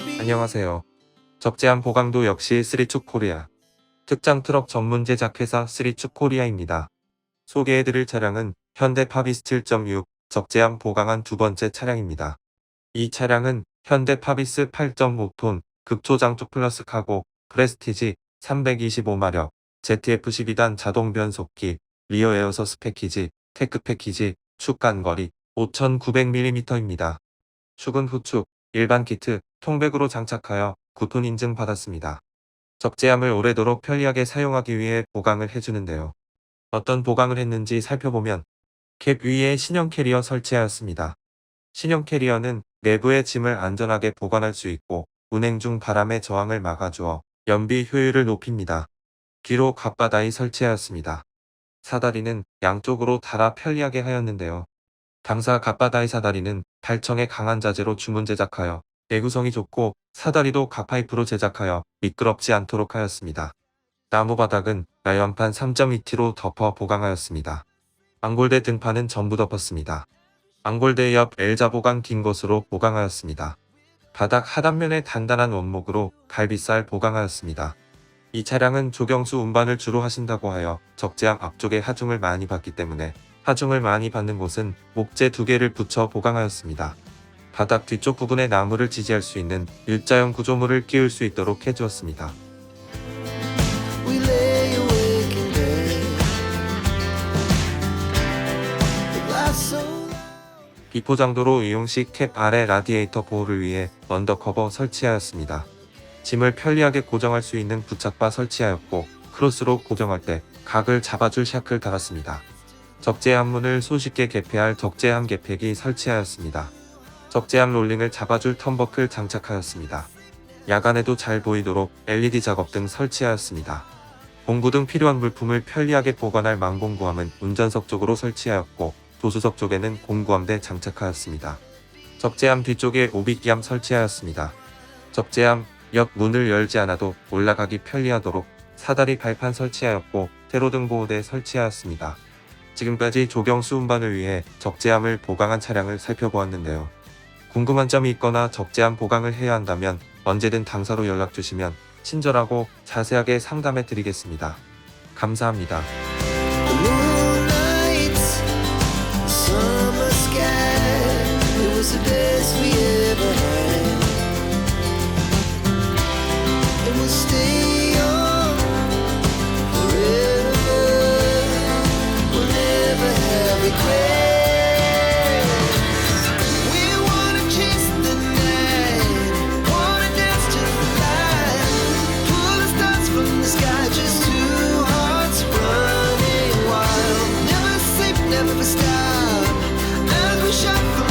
안녕하세요. 적재함 보강도 역시 쓰리축 코리아. 특장 트럭 전문 제작회사 쓰리축 코리아입니다. 소개해드릴 차량은 현대 파비스 7.6 적재함 보강한 두 번째 차량입니다. 이 차량은 현대 파비스 8.5톤 극초장축 플러스 카고 프레스티지 325마력 ZF 12단 자동 변속기 리어 에어서스 패키지 테크 패키지 축 간거리 5900mm입니다. 축은 후축 일반 키트 통백으로 장착하여 9톤 인증 받았습니다. 적재함을 오래도록 편리하게 사용하기 위해 보강을 해주는데요. 어떤 보강을 했는지 살펴보면 캡 위에 신형 캐리어 설치하였습니다. 신형 캐리어는 내부의 짐을 안전하게 보관할 수 있고 운행 중 바람의 저항을 막아주어 연비 효율을 높입니다. 뒤로 갓바다이 설치하였습니다. 사다리는 양쪽으로 달아 편리하게 하였는데요. 당사 갓바다이 사다리는 발청에 강한 자재로 주문 제작하여 내구성이 좋고 사다리도 가파이프로 제작하여 미끄럽지 않도록 하였습니다. 나무 바닥은 라연판 3.2T로 덮어 보강하였습니다. 앙골대 등판은 전부 덮었습니다. 앙골대 옆 L자 보강 긴 것으로 보강하였습니다. 바닥 하단면에 단단한 원목으로 갈비살 보강하였습니다. 이 차량은 조경수 운반을 주로 하신다고 하여 적재함 앞쪽에 하중을 많이 받기 때문에 하중을 많이 받는 곳은 목재 두 개를 붙여 보강하였습니다. 바닥 뒤쪽 부분에 나무를 지지할 수 있는 일자형 구조물을 끼울 수 있도록 해주었습니다. 비포장도로 이용식 캡 아래 라디에이터 보호를 위해 언더커버 설치하였습니다. 짐을 편리하게 고정할 수 있는 부착바 설치하였고 크로스로 고정할 때 각을 잡아줄 샤클 달았습니다. 적재함 문을 손쉽게 개폐할 적재함 개폐기 설치하였습니다. 적재함 롤링을 잡아줄 턴버클 장착하였습니다. 야간에도 잘 보이도록 LED 작업 등 설치하였습니다. 공구 등 필요한 물품을 편리하게 보관할 망공구함은 운전석 쪽으로 설치하였고 도수석 쪽에는 공구함대 장착하였습니다. 적재함 뒤쪽에 오비기함 설치하였습니다. 적재함 옆 문을 열지 않아도 올라가기 편리하도록 사다리 발판 설치하였고 테로등 보호대 설치하였습니다. 지금까지 조경수 운반을 위해 적재함을 보강한 차량을 살펴보았는데요. 궁금한 점이 있거나 적재함 보강을 해야 한다면 언제든 당사로 연락 주시면 친절하고 자세하게 상담해 드리겠습니다. 감사합니다. The stop. we wish I.